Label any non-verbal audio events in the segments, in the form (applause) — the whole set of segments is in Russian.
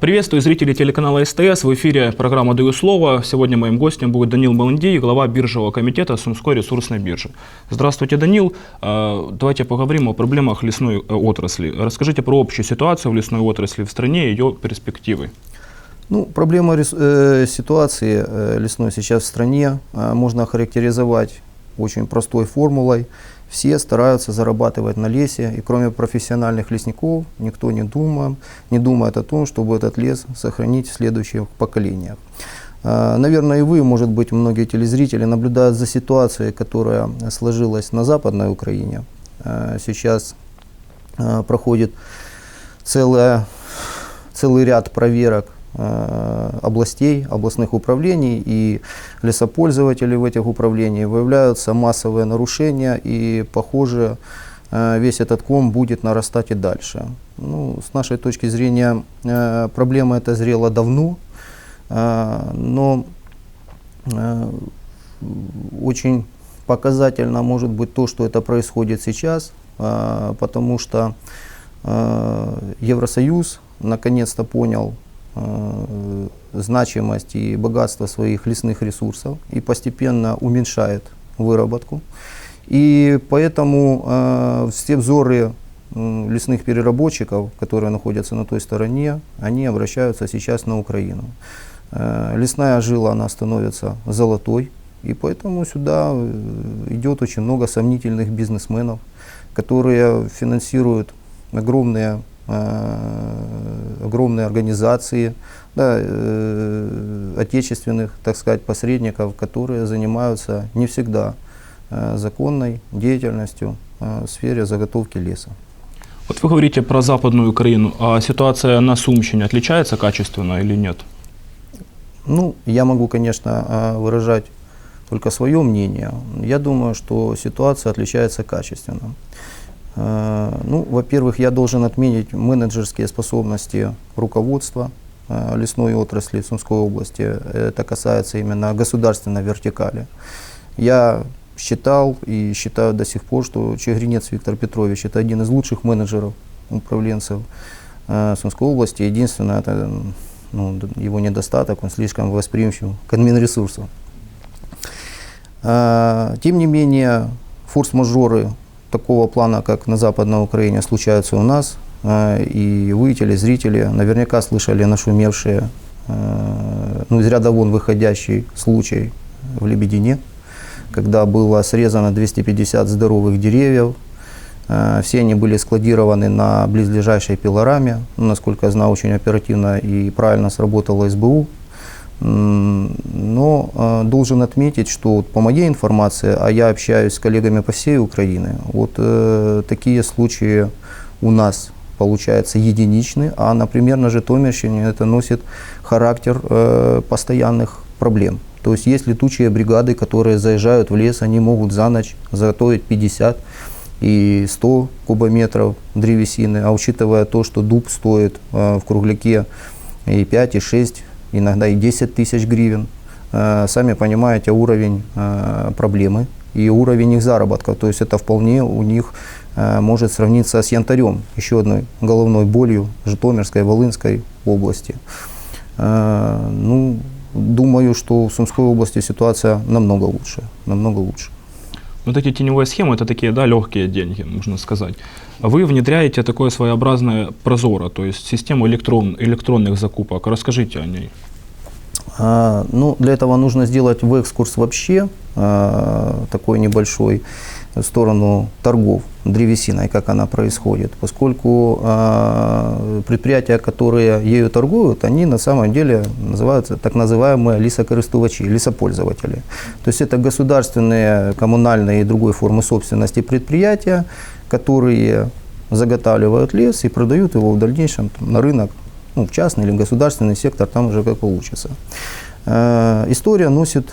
Приветствую зрителей телеканала СТС. В эфире программа «Даю слово». Сегодня моим гостем будет Данил Баландей, глава биржевого комитета Сумской ресурсной биржи. Здравствуйте, Данил. А, Давайте поговорим о проблемах лесной э, отрасли. Расскажите про общую ситуацию в лесной отрасли в стране и ее перспективы. Ну, проблема э, ситуации э, лесной сейчас в стране э, можно охарактеризовать очень простой формулой. Все стараются зарабатывать на лесе, и кроме профессиональных лесников никто не думает, не думает о том, чтобы этот лес сохранить в следующих поколениях. Э, Наверное, и вы, может быть, многие телезрители наблюдают за ситуацией, которая сложилась на Западной Украине. Э, Сейчас э, проходит целая, целый ряд проверок областей, областных управлений и лесопользователей в этих управлениях выявляются массовые нарушения и, похоже, э, весь этот ком будет нарастать и дальше. Ну, с нашей точки зрения, э, проблема эта зрела давно, э, но очень показательно может быть то, что это происходит сейчас, потому что Евросоюз наконец-то понял значимость и богатство своих лесных ресурсов и постепенно уменьшает выработку. И поэтому э, все взоры м, лесных переработчиков, которые находятся на той стороне, они обращаются сейчас на Украину. Э, лесная жила, она становится золотой, и поэтому сюда э, идет очень много сомнительных бизнесменов, которые финансируют огромные, э, огромные организации, да, э, отечественных, так сказать, посредников, которые занимаются не всегда э, законной деятельностью э, в сфере заготовки леса. Вот вы говорите про Западную Украину, а ситуация на Сумщине отличается качественно или нет? Ну, я могу, конечно, э, выражать только свое мнение. Я думаю, что ситуация отличается качественно. Э, Ну, во-первых, я должен отметить менеджерские способности руководства э, лесной отрасли Сумской области. Это касается именно государственной вертикали. Я считал и считаю до сих пор, что Чегринец Виктор Петрович это один из лучших менеджеров, управленцев э, Сумской области. Единственное, это ну, его недостаток, он слишком восприимчив к админресурсу. Тем не менее, форс-мажоры такого плана, как на Западной Украине, случаются у нас. А, И вы, телезрители, наверняка слышали нашумевшие, а, ну, из ряда вон выходящий случай в Лебедине, когда было срезано 250 здоровых деревьев. А, Все они были складированы на близлежащей пилораме. Ну, Насколько я знаю, очень оперативно и правильно сработала СБУ. Но э, должен отметить, что вот по моей информации, а я общаюсь с коллегами по всей Украине, вот э, такие случаи у нас получается единичны, а, например, на Житомирщине это носит характер э, постоянных проблем. То есть есть летучие бригады, которые заезжают в лес, они могут за ночь заготовить 50 и 100 кубометров древесины, а учитывая то, что дуб стоит э, в кругляке и 5, и 6, иногда и 10 тысяч гривен, э, сами понимаете уровень э, проблемы и уровень их заработка. То есть это вполне у них э, может сравниться с янтарем, еще одной головной болью Житомирской, Волынской области. Ну, думаю, что в Сумской области ситуация намного лучше, намного лучше. Вот эти теневые схемы, это такие, да, легкие деньги, можно сказать. Вы внедряете такое своеобразное прозоро, то есть систему электрон, электронных закупок. Расскажите о ней. А, Ну, для этого нужно сделать в экскурс вообще а, такой небольшой сторону торгов древесиной, как она происходит, поскольку а, предприятия, которые ею торгуют, они на самом деле называются так называемые лесокористувачи, лесопользователи. То есть это государственные, коммунальные и другой формы собственности предприятия, которые заготавливают лес и продают его в дальнейшем там, на рынок, ну, в частный или государственный сектор, там уже как получится. Э, История носит э,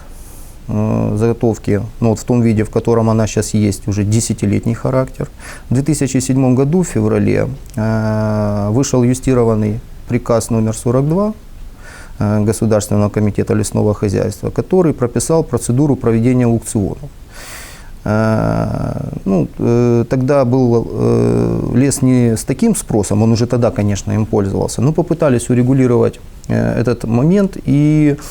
заготовки ну, вот в том виде, в котором она сейчас есть, уже десятилетний характер. В 2007 году, в феврале, э, вышел юстированный приказ номер 42 э, Государственного комитета лесного хозяйства, который прописал процедуру проведения аукционов. Э, Ну, э, тогда был э, лес не с таким спросом, он уже тогда, конечно, им пользовался, но попытались урегулировать э, этот момент и э,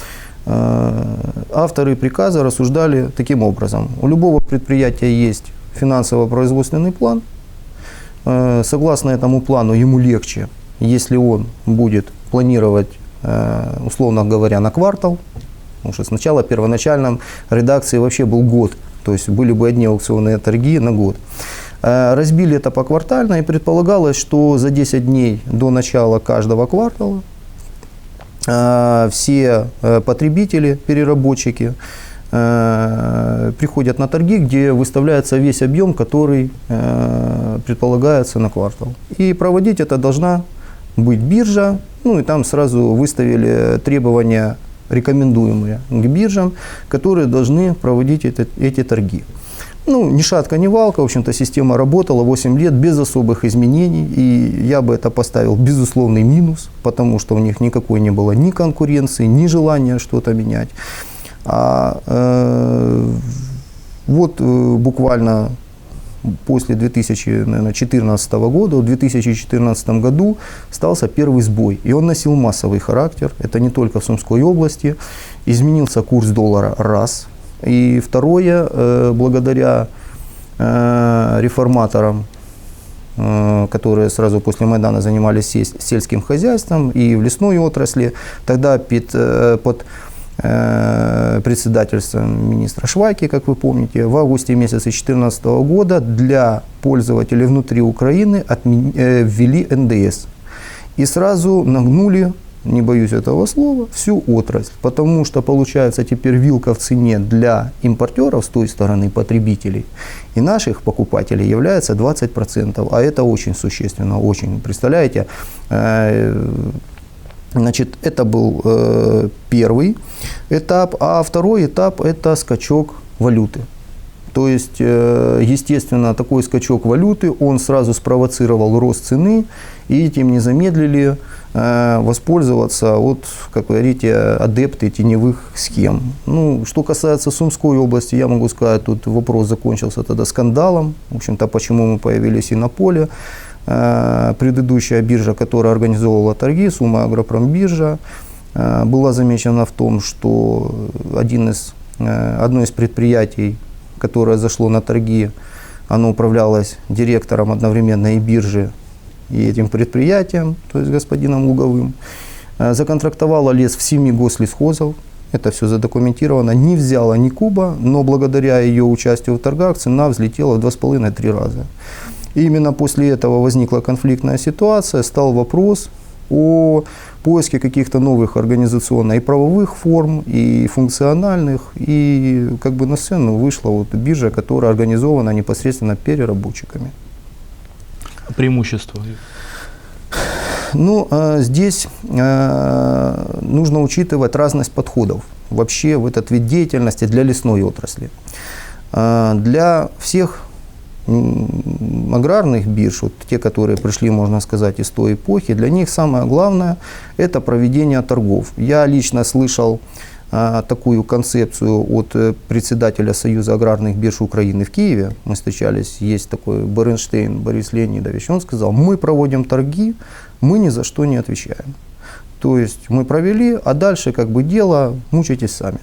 авторы приказа рассуждали таким образом. У любого предприятия есть финансово-производственный план. Э, Согласно этому плану ему легче, если он будет планировать, э, условно говоря, на квартал, Потому что сначала первоначальном редакции вообще был год, то есть были бы одни аукционные торги на год. Э, Разбили это поквартально и предполагалось, что за 10 дней до начала каждого квартала э, все э, потребители, переработчики э, приходят на торги, где выставляется весь объем, который э, предполагается на квартал. И проводить это должна быть биржа, ну и там сразу выставили требования рекомендуемые к биржам, которые должны проводить это- эти торги. Ну, ни шатка, ни валка, в общем-то, система работала 8 лет без особых изменений, и я бы это поставил безусловный минус, потому что у них никакой не было ни конкуренции, ни желания что-то менять. А э, вот э, буквально после 2014 года, в 2014 году стался первый сбой, и он носил массовый характер, это не только в Сумской области, изменился курс доллара раз, и второе, э, благодаря э, реформаторам, э, которые сразу после Майдана занимались сельс- сельским хозяйством и в лесной отрасли, тогда под председательством министра Швайки, как вы помните, в августе месяце 2014 года для пользователей внутри Украины ввели НДС. И сразу нагнули, не боюсь этого слова, всю отрасль. Потому что получается теперь вилка в цене для импортеров с той стороны потребителей и наших покупателей является 20%. А это очень существенно, очень. Представляете, э, Значит, это был э, первый этап, а второй этап – это скачок валюты. То есть, э, естественно, такой скачок валюты, он сразу спровоцировал рост цены, и этим не замедлили э, воспользоваться, вот, как вы говорите, адепты теневых схем. Ну, что касается Сумской области, я могу сказать, тут вопрос закончился тогда скандалом, в общем-то, почему мы появились и на поле. Э, Предыдущая биржа, которая организовывала торги, Сума Агропромбиржа, э, была замечена в том, что один из, одно из предприятий, которое зашло на торги, оно управлялось директором одновременно и биржи, и этим предприятием, то есть господином Луговым. Э, Законтрактовала лес в семи гослесхозов, это все задокументировано, не взяла ни куба, но благодаря ее участию в торгах цена взлетела в 2,5-3 раза. И именно после этого возникла конфликтная ситуация, стал вопрос о поиске каких-то новых организационно и правовых форм, и функциональных, и как бы на сцену вышла вот биржа, которая организована непосредственно переработчиками. Преимущество. Ну, а здесь э, нужно учитывать разность подходов вообще в этот вид деятельности для лесной отрасли. Э, для всех аграрных бирж, вот те, которые пришли, можно сказать, из той эпохи, для них самое главное – это проведение торгов. Я лично слышал такую концепцию от э, председателя Союза аграрных бирж Украины в Киеве. Мы встречались, есть такой Бернштейн Борис Леонидович. Он сказал, мы проводим торги, мы ни за что не отвечаем. То есть мы провели, а дальше как бы дело, мучайтесь сами.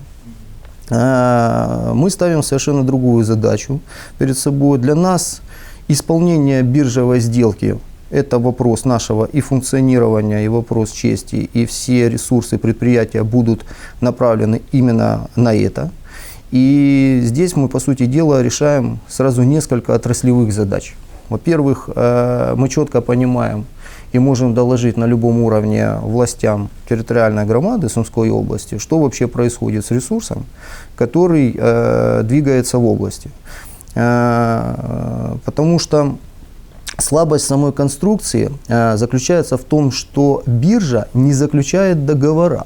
А, Мы ставим совершенно другую задачу перед собой. Для нас исполнение биржевой сделки – это вопрос нашего и функционирования, и вопрос чести, и все ресурсы предприятия будут направлены именно на это. И здесь мы, по сути дела, решаем сразу несколько отраслевых задач. Во-первых, э, мы четко понимаем и можем доложить на любом уровне властям территориальной громады Сумской области, что вообще происходит с ресурсом, который э, двигается в области. Э, потому что слабость самой конструкции э, заключается в том, что биржа не заключает договора.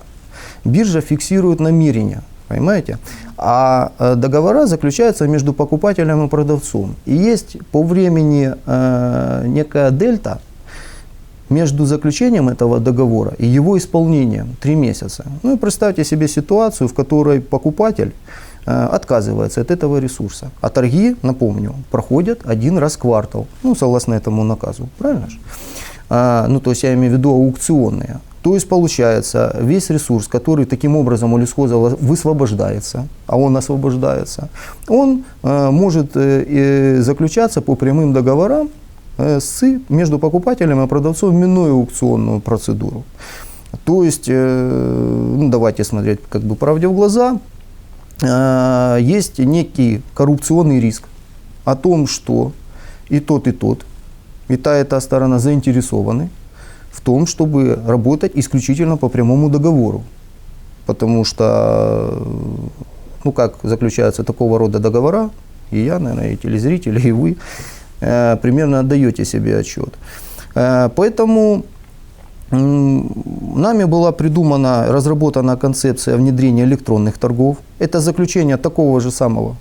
Биржа фиксирует намерения, понимаете? А э, договора заключаются между покупателем и продавцом. И есть по времени э, некая дельта между заключением этого договора и его исполнением три месяца. Ну и представьте себе ситуацию, в которой покупатель отказывается от этого ресурса. А торги, напомню, проходят один раз в квартал, ну, согласно этому наказу, правильно же? А, ну, то есть я имею в виду аукционные. То есть получается, весь ресурс, который таким образом у лесхоза высвобождается, а он освобождается, он э, может э, э, заключаться по прямым договорам э, с, между покупателем и продавцом, минуя аукционную процедуру. То есть, э, ну, давайте смотреть как бы правде в глаза, э, есть некий коррупционный риск о том, что и тот, и тот, и та, и та сторона заинтересованы в том, чтобы работать исключительно по прямому договору. Потому что, ну как заключаются такого рода договора, и я, наверное, и телезрители, и вы э, примерно отдаете себе отчет. Э, поэтому Нами была придумана, разработана концепция внедрения электронных торгов. Это заключение такого же самого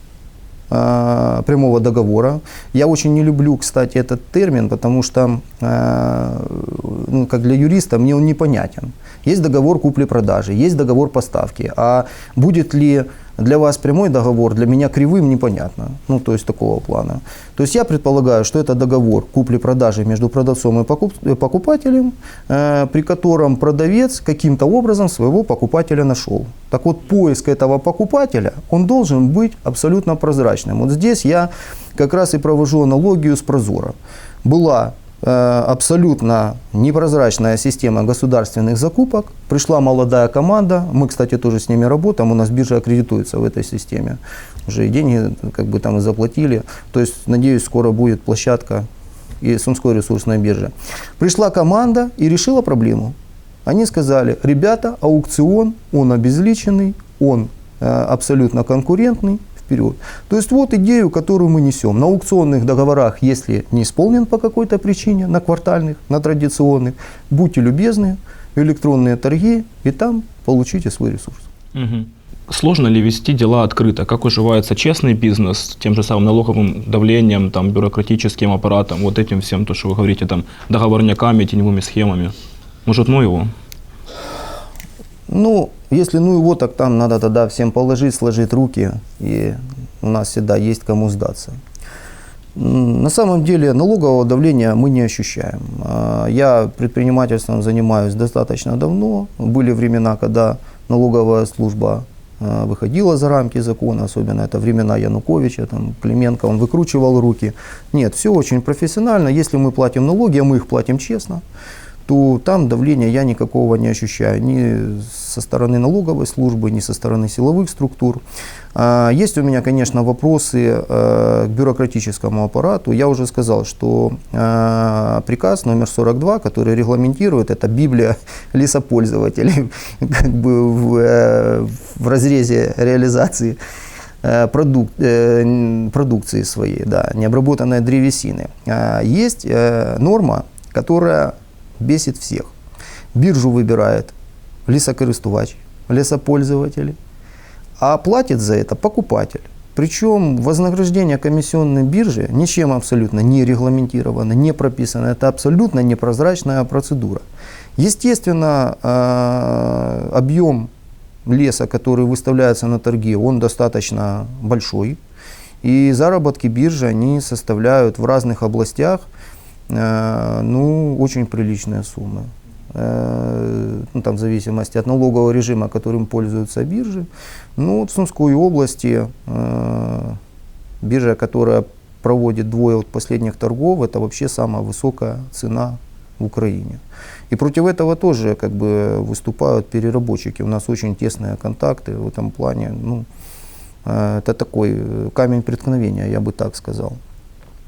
э, прямого договора. Я очень не люблю, кстати, этот термин, потому что, э, ну, как для юриста, мне он непонятен. Есть договор купли-продажи, есть договор поставки. А будет ли для вас прямой договор, для меня кривым непонятно. Ну, то есть такого плана. То есть я предполагаю, что это договор купли-продажи между продавцом и покуп- покупателем, э, при котором продавец каким-то образом своего покупателя нашел. Так вот, поиск этого покупателя, он должен быть абсолютно прозрачным. Вот здесь я как раз и провожу аналогию с Прозоро. Была Э, абсолютно непрозрачная система государственных закупок. Пришла молодая команда, мы, кстати, тоже с ними работаем, у нас биржа аккредитуется в этой системе. Уже и деньги как бы там и заплатили. То есть, надеюсь, скоро будет площадка и Сумской ресурсной биржи. Пришла команда и решила проблему. Они сказали, ребята, аукцион, он обезличенный, он э, абсолютно конкурентный, вперед. То есть вот идею, которую мы несем. На аукционных договорах, если не исполнен по какой-то причине, на квартальных, на традиционных, будьте любезны, электронные торги, и там получите свой ресурс. Угу. Сложно ли вести дела открыто? Как уживается честный бизнес тем же самым налоговым давлением, там, бюрократическим аппаратом, вот этим всем, то, что вы говорите, там, договорняками, теневыми схемами? Может, ну его? Ну, если ну его, так там надо тогда всем положить, сложить руки, и у нас всегда есть кому сдаться. На самом деле налогового давления мы не ощущаем. А, я предпринимательством занимаюсь достаточно давно. Были времена, когда налоговая служба а, выходила за рамки закона, особенно это времена Януковича, там, Клименко, он выкручивал руки. Нет, все очень профессионально. Если мы платим налоги, а мы их платим честно, то там давления я никакого не ощущаю ни со стороны налоговой службы, ни со стороны силовых структур. А, есть у меня, конечно, вопросы э, к бюрократическому аппарату. Я уже сказал, что э, приказ номер 42, который регламентирует, это Библия (laughs) лесопользователей (laughs) как бы в, э, в разрезе реализации продук, продукции своей, да, необработанной древесины. А, есть норма, которая бесит всех. Биржу выбирает лесокористувач, лесопользователи, а платит за это покупатель. Причем вознаграждение комиссионной биржи ничем абсолютно не регламентировано, не прописано. Это абсолютно непрозрачная процедура. Естественно, э, объем леса, который выставляется на торги, он достаточно большой. И заработки биржи, они составляют в разных областях ну, очень приличные суммы. Э, ну, там в зависимости от налогового режима, которым пользуются биржи. Ну, вот в Сумской области э, биржа, которая проводит двое от последних торгов, это вообще самая высокая цена в Украине. И против этого тоже как бы выступают переработчики. У нас очень тесные контакты в этом плане. Ну, это такой камень преткновения, я бы так сказал.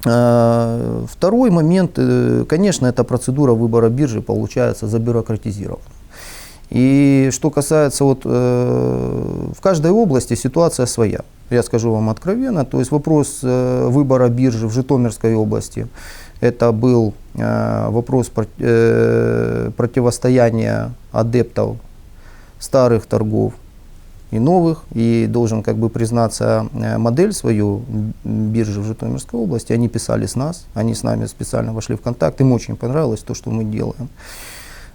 Э, второй момент, э, конечно, эта процедура выбора биржи получается забюрократизирована. И что касается вот э, в каждой области ситуация своя. Я скажу вам откровенно, то есть вопрос выбора биржи в Житомирской области, это был вопрос противостояния адептов старых торгов и новых, и должен как бы признаться э, модель свою биржи в Житомирской области. Они писали с нас, они с нами специально вошли в контакт, им очень понравилось то, что мы делаем.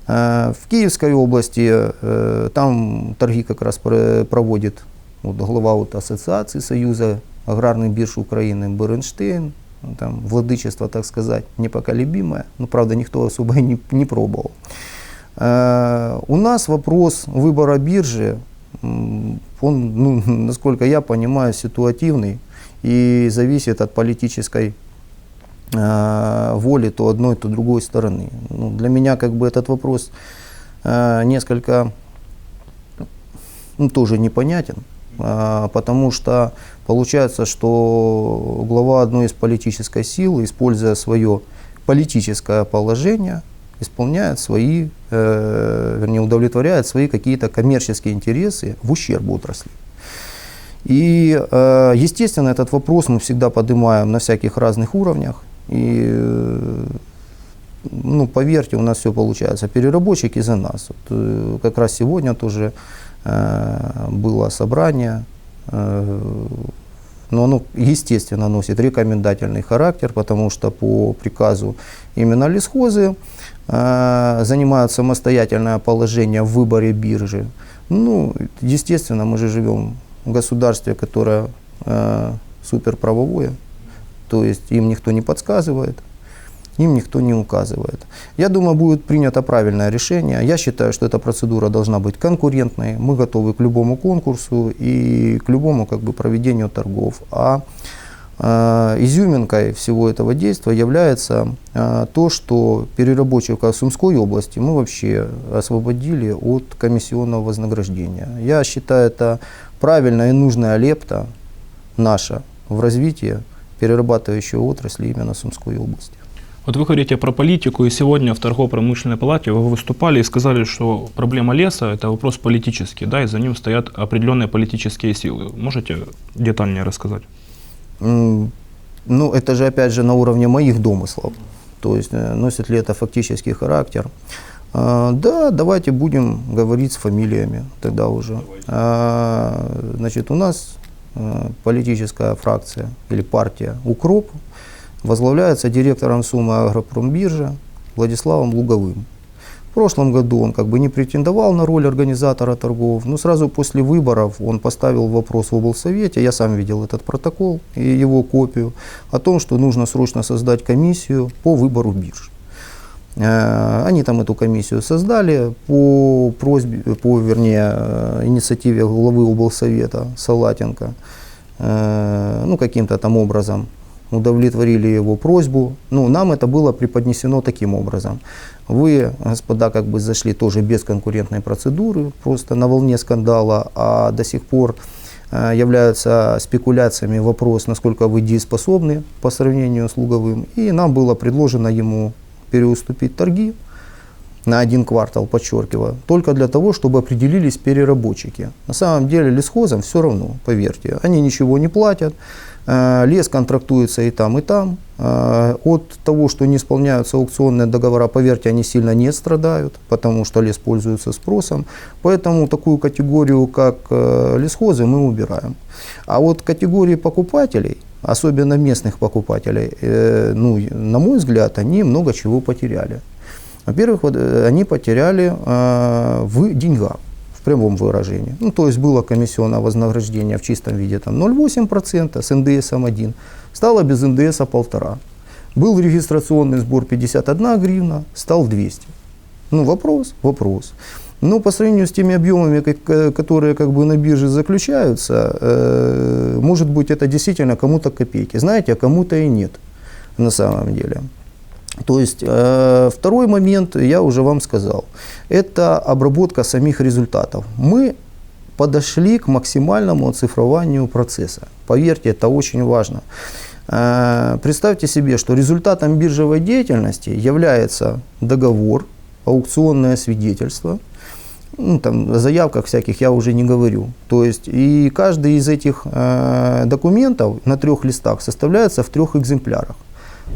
Э, в Киевской области э, там торги как раз проводит вот глава вот Ассоциации Союза аграрных бирж Украины Бернштейн, ну, там, владычество, так сказать, непоколебимое, но, правда, никто особо и не, не пробовал. У нас вопрос выбора биржи, он, ну, (laughs) насколько я понимаю, ситуативный и зависит от политической э, воли то одной, то другой стороны. Ну, для меня как бы этот вопрос э, несколько ну, тоже непонятен, а, потому что получается, что глава одной из политической силы, используя свое политическое положение, исполняет свои, э, вернее, удовлетворяет свои какие-то коммерческие интересы в ущерб отрасли. И, э, естественно, этот вопрос мы всегда поднимаем на всяких разных уровнях. И, э, ну, поверьте, у нас все получается. Переработчики за нас. Вот, э, как раз сегодня тоже э, было собрание, э, но оно, естественно, носит рекомендательный характер, потому что по приказу именно лесхозы э, занимают самостоятельное положение в выборе биржи. Ну, естественно, мы же живем в государстве, которое э, суперправовое, то есть им никто не подсказывает, им никто не указывает. Я думаю, будет принято правильное решение. Я считаю, что эта процедура должна быть конкурентной. Мы готовы к любому конкурсу и к любому как бы, проведению торгов. А э, изюминкой всего этого действия является э, то, что переработчиков Сумской области мы вообще освободили от комиссионного вознаграждения. Я считаю, это правильная и нужная лепта наша в развитии перерабатывающей отрасли именно Сумской области. Вот вы говорите про политику, и сегодня в торгово-промышленной палате вы выступали и сказали, что проблема леса – это вопрос политический, да, и за ним стоят определенные политические силы. Можете детальнее рассказать? Ну, это же опять же на уровне моих домыслов. То есть носит ли это фактический характер. А, да, давайте будем говорить с фамилиями тогда уже. А, значит, у нас политическая фракция или партия «Укроп» возглавляется директором Сумы Агропромбиржи Владиславом Луговым. В прошлом году он как бы не претендовал на роль организатора торгов, но сразу после выборов он поставил вопрос в облсовете, я сам видел этот протокол и его копию, о том, что нужно срочно создать комиссию по выбору бирж. Э, Они там эту комиссию создали по просьбе, по, вернее, э, инициативе главы облсовета Салатенко, Э, ну, каким-то там образом удовлетворили его просьбу. Ну, нам это было преподнесено таким образом. Вы, господа, как бы зашли тоже без конкурентной процедуры, просто на волне скандала, а до сих пор э, являются спекуляциями вопрос, насколько вы дееспособны по сравнению с Луговым. И нам было предложено ему переуступить торги на один квартал, подчеркиваю, только для того, чтобы определились переработчики. На самом деле лесхозам все равно, поверьте, они ничего не платят, лес контрактуется и там, и там. Э, От того, что не исполняются аукционные договора, поверьте, они сильно не страдают, потому что лес пользуется спросом. Поэтому такую категорию, как э, лесхозы, мы убираем. А вот категории покупателей, особенно местных покупателей, э, ну, на мой взгляд, они много чего потеряли. Во-первых, э, они потеряли э, в деньгах, прямом выражении. Ну, то есть было комиссионное вознаграждение в чистом виде там 0,8% с НДСом 1, стало без НДСа 1,5. Был регистрационный сбор 51 гривна, стал 200. Ну, вопрос, вопрос. Но по сравнению с теми объемами, которые как бы на бирже заключаются, э, может быть, это действительно кому-то копейки. Знаете, а кому-то и нет на самом деле. То есть э, второй момент, я уже вам сказал, это обработка самих результатов. Мы подошли к максимальному оцифрованию процесса. Поверьте, это очень важно. Э, представьте себе, что результатом биржевой деятельности является договор, аукционное свидетельство, ну, там, о заявках всяких я уже не говорю. То есть и каждый из этих э, документов на трех листах составляется в трех экземплярах.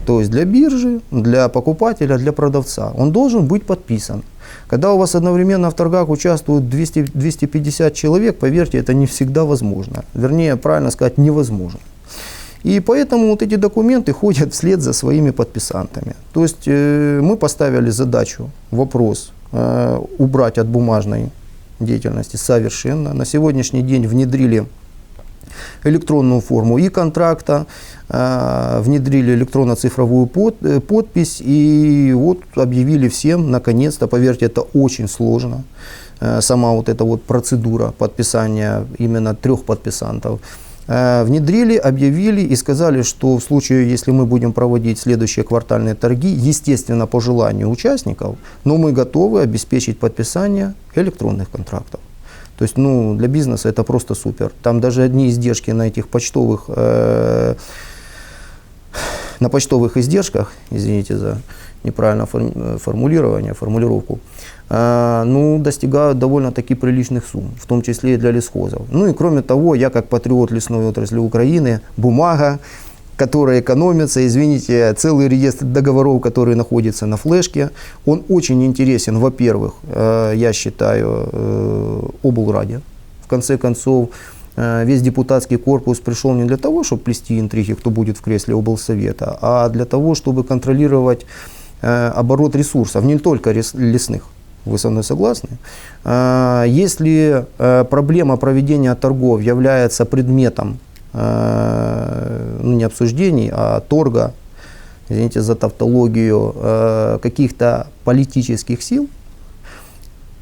То есть для биржи, для покупателя, для продавца. Он должен быть подписан. Когда у вас одновременно в торгах участвуют 200, 250 человек, поверьте, это не всегда возможно. Вернее, правильно сказать, невозможно. И поэтому вот эти документы ходят вслед за своими подписантами. То есть э, мы поставили задачу, вопрос э, убрать от бумажной деятельности совершенно. На сегодняшний день внедрили электронную форму и контракта, э, внедрили электронно-цифровую э, подпись и вот объявили всем, наконец-то, поверьте, это очень сложно, э, сама вот эта вот процедура подписания именно трех подписантов. Внедрили, объявили и сказали, что в случае, если мы будем проводить следующие квартальные торги, естественно, по желанию участников, но мы готовы обеспечить подписание электронных контрактов. То есть, ну, для бизнеса это просто супер. Там даже одни издержки на этих почтовых, э, на почтовых издержках, извините за неправильное форм- э, формулирование, формулировку, э, ну, достигают довольно-таки приличных сумм, в том числе и для лесхозов. Ну и кроме того, я как патриот лесной отрасли Украины, бумага, которая экономится, извините, целый реестр договоров, который находится на флешке, он очень интересен, во-первых, э, я считаю, э, облраде. В конце концов, э, весь депутатский корпус пришел не для того, чтобы плести интриги, кто будет в кресле облсовета, а для того, чтобы контролировать оборот ресурсов, не только лесных. Вы со мной согласны? Если проблема проведения торгов является предметом ну, не обсуждений, а торга, извините за тавтологию, э, каких-то политических сил,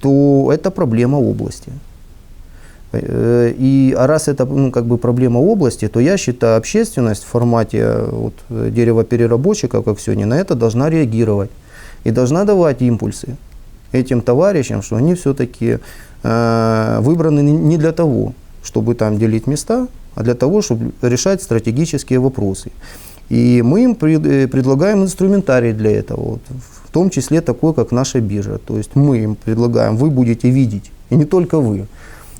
то это проблема области. Э, И а раз это ну, как бы проблема области, то я считаю, общественность в формате э, вот, э, деревопереработчиков, как сегодня, на это должна реагировать. И должна давать импульсы этим товарищам, что они все-таки э, выбраны не для того, чтобы там делить места, а для того, чтобы решать стратегические вопросы. И мы им э, предлагаем инструментарий для этого, вот, в том числе такой, как наша биржа. То есть мы им предлагаем, вы будете видеть, и не только вы.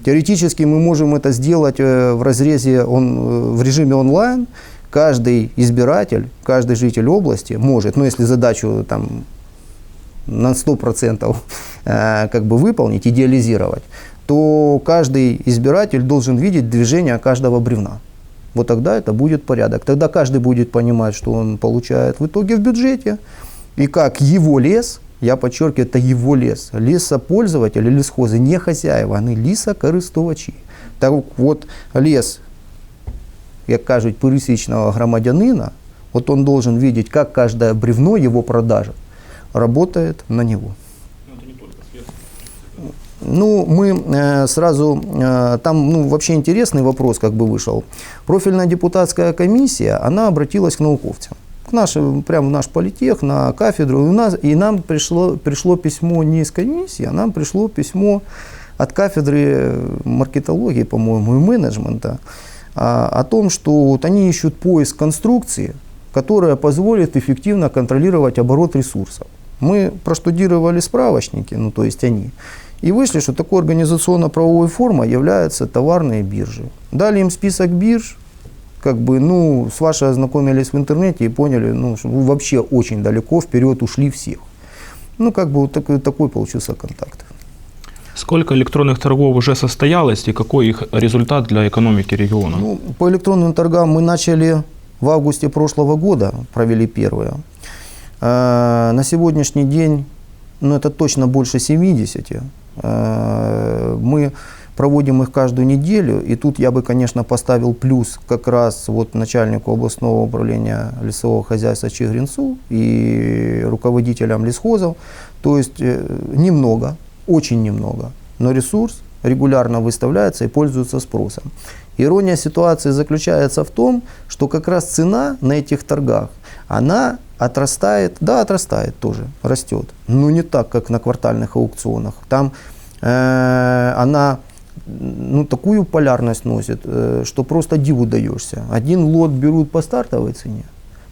Теоретически мы можем это сделать э, в разрезе, он, э, в режиме онлайн. Каждый избиратель, каждый житель области может, ну если задачу там на 100% (laughs) э, как бы выполнить, идеализировать, то каждый избиратель должен видеть движение каждого бревна. Вот тогда это будет порядок. Тогда каждый будет понимать, что он получает в итоге в бюджете, и как его лес, я подчеркиваю, это его лес. Лесопользователи, лесхозы не хозяева, они лісокористувачі. Так вот лес, як кажуть, пересічного громадянина, вот он должен видеть, как каждое бревно его продажа работает на него. Ну, мы э, сразу, э, там ну, вообще интересный вопрос как бы вышел. Профильная депутатская комиссия, она обратилась к науковцам. К нашим, прямо в наш политех, на кафедру. И, у нас, и нам пришло, пришло письмо не из комиссии, а нам пришло письмо от кафедры маркетологии, по-моему, и менеджмента а, о том, что вот они ищут поиск конструкции, которая позволит эффективно контролировать оборот ресурсов. Мы проштудировали справочники, ну то есть они, и вышли, что такой организационно-правовой формой являются товарные биржи. Дали им список бирж, как бы, ну, с вашей ознакомились в интернете и поняли, ну, что вы вообще очень далеко вперед ушли всех. Ну, как бы вот такой, такой получился контакт. Сколько электронных торгов уже состоялось и какой их результат для экономики региона? Ну, по электронным торгам мы начали в августе прошлого года, провели первые. Э, На сегодняшний день, ну это точно больше 70. Э, Мы проводим их каждую неделю, и тут я бы, конечно, поставил плюс как раз вот начальнику областного управления лесового хозяйства Чигринцу и руководителям лесхозов. То есть э, немного, очень немного, но ресурс регулярно выставляется и пользуется спросом. Ирония ситуации заключается в том, что как раз цена на этих торгах, она отрастает, да, отрастает тоже, растет, но не так, как на квартальных аукционах. Там э, она ну, такую полярность носит, э, что просто диву даешься. Один лот берут по стартовой цене,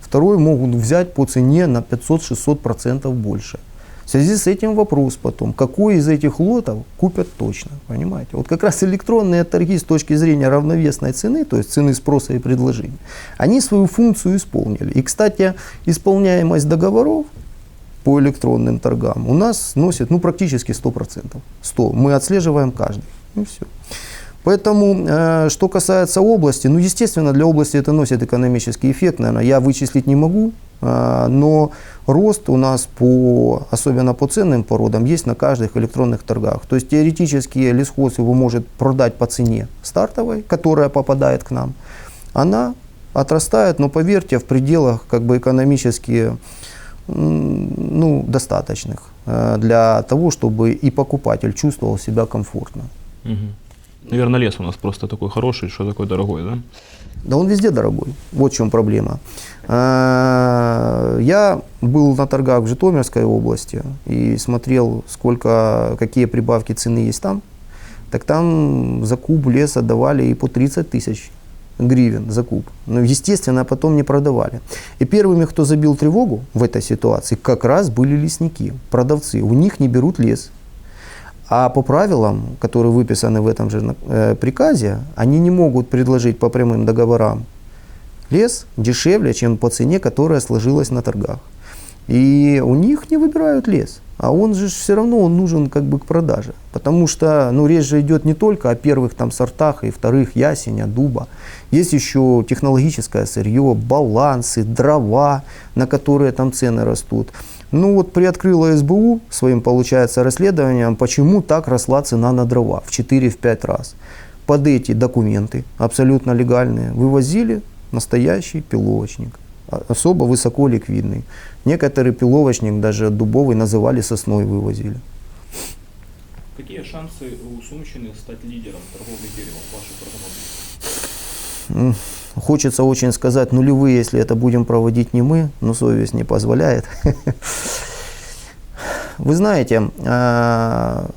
второй могут взять по цене на 500-600% больше. В связи с этим вопрос потом, какой из этих лотов купят точно, понимаете? Вот как раз электронные торги с точки зрения равновесной цены, то есть цены спроса и предложения, они свою функцию исполнили. И, кстати, исполняемость договоров по электронным торгам у нас носит ну, практически 100%. 100. Мы отслеживаем каждый. И все. Поэтому, э, что касается области, ну, естественно, для области это носит экономический эффект, наверное, я вычислить не могу, Но рост у нас по, особенно по ценным породам, есть на каждых электронных торгах. То есть теоретически лесхоз его может продать по цене стартовой, которая попадает к нам. Она отрастает, но поверьте, в пределах как бы экономически ну, достаточных э, для того, чтобы и покупатель чувствовал себя комфортно. Наверное, лес у нас просто такой хороший, что такой дорогой, да? Да он везде дорогой. Вот в чем проблема. А, Я был на торгах в Житомирской области и смотрел, сколько, какие прибавки цены есть там. Так там за куб леса давали и по 30 тысяч гривен за куб. Но, естественно, потом не продавали. И первыми, кто забил тревогу в этой ситуации, как раз были лесники, продавцы. У них не берут лес. А по правилам, которые выписаны в этом же э, приказе, они не могут предложить по прямым договорам лес дешевле, чем по цене, которая сложилась на торгах. И у них не выбирают лес. А он же все равно он нужен как бы к продаже. Потому что ну, речь же идет не только о первых там сортах и вторых ясеня, дуба. Есть еще технологическое сырье, балансы, дрова, на которые там цены растут. Ну вот приоткрыла СБУ своим, получается, расследованием, почему так росла цена на дрова в 4-5 раз. Под эти документы, абсолютно легальные, вывозили настоящий пиловочник, а- особо высоко ликвидный. Некоторый пиловочник, даже дубовый, называли сосной вывозили. Какие шансы у Сумщины стать лидером торговли деревом в вашей? М, Хочется очень сказать нулевые, если это будем проводить не мы, но совесть не позволяет. (laughs) Вы знаете, а,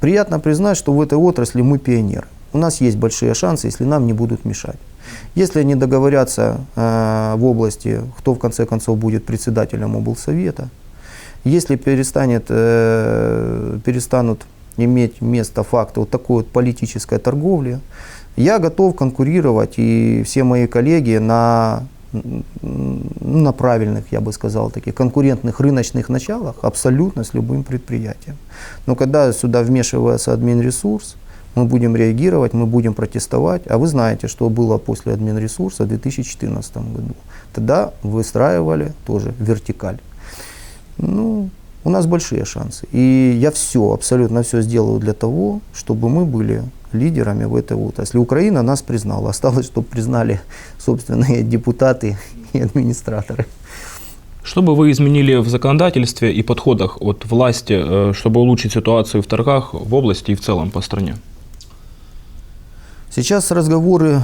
приятно признать, что в этой отрасли мы пионеры. У нас есть большие шансы, если нам не будут мешать. Если они договорятся а, в области, кто в конце концов будет председателем облсовета, если перестанет, э, перестанут иметь место факты вот такой вот политической торговли, я готов конкурировать и все мои коллеги на, на правильных, я бы сказал, таких конкурентных рыночных началах абсолютно с любым предприятием. Но когда сюда вмешивается админресурс, мы будем реагировать, мы будем протестовать. А вы знаете, что было после админресурса в 2014 году. Тогда выстраивали тоже вертикаль. Ну, у нас большие шансы. И я все, абсолютно все сделаю для того, чтобы мы были лидерами в этой отрасли. Украина нас признала. Осталось, чтобы признали (laughs) собственные депутаты и администраторы. Что бы вы изменили в законодательстве и подходах от власти, э, чтобы улучшить ситуацию в торгах в области и в целом по стране? Сейчас разговоры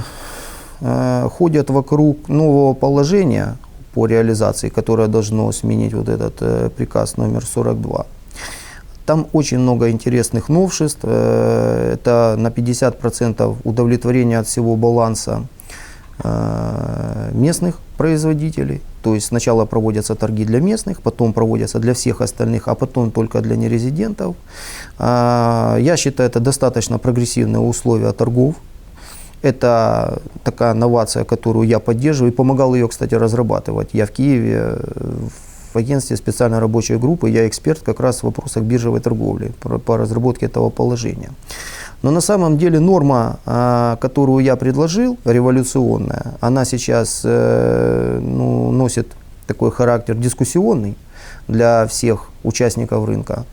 э, ходят вокруг нового положения по реализации, которое должно сменить вот этот э, приказ номер 42. Там очень много интересных новшеств. Э, это на 50% удовлетворение от всего баланса э, местных производителей. То есть сначала проводятся торги для местных, потом проводятся для всех остальных, а потом только для нерезидентов. А, Я считаю, это достаточно прогрессивные условия торгов. Это такая новация, которую я поддерживаю и помогал ее, кстати, разрабатывать. Я в Киеве в агентстве специальной рабочей группы, я эксперт как раз в вопросах биржевой торговли по разработке этого положения. Но на самом деле норма, а, которую я предложил, революционная, она сейчас э, ну, носит такой характер дискуссионный для всех участников рынка.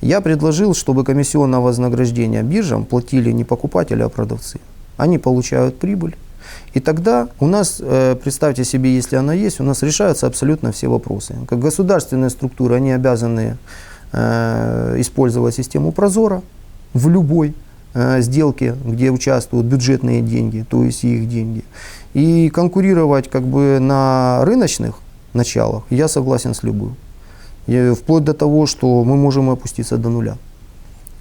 Я предложил, чтобы комиссионное вознаграждение биржам платили не покупатели, а продавцы. Они получают прибыль. И тогда у нас, э, представьте себе, если она есть, у нас решаются абсолютно все вопросы. Как государственные структуры, они обязаны э, использовать систему Прозора в любой э, сделке, где участвуют бюджетные деньги, то есть их деньги. И конкурировать как бы на рыночных началах я согласен с любым. И вплоть до того, что мы можем опуститься до нуля.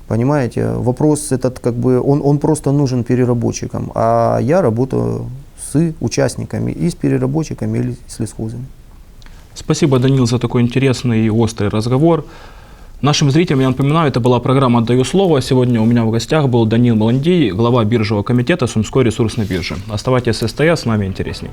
Понимаете, вопрос этот как бы, он, он просто нужен переработчикам, а я работаю с участниками и с переработчиками или с лесхозами. Спасибо, Данил, за такой интересный и острый разговор. Нашим зрителям я напоминаю, это была программа «Даю слово». Сегодня у меня в гостях был Данил Маландей, глава биржевого комитета Сумской ресурсной биржи. Оставайтесь с СТС, с нами интересней.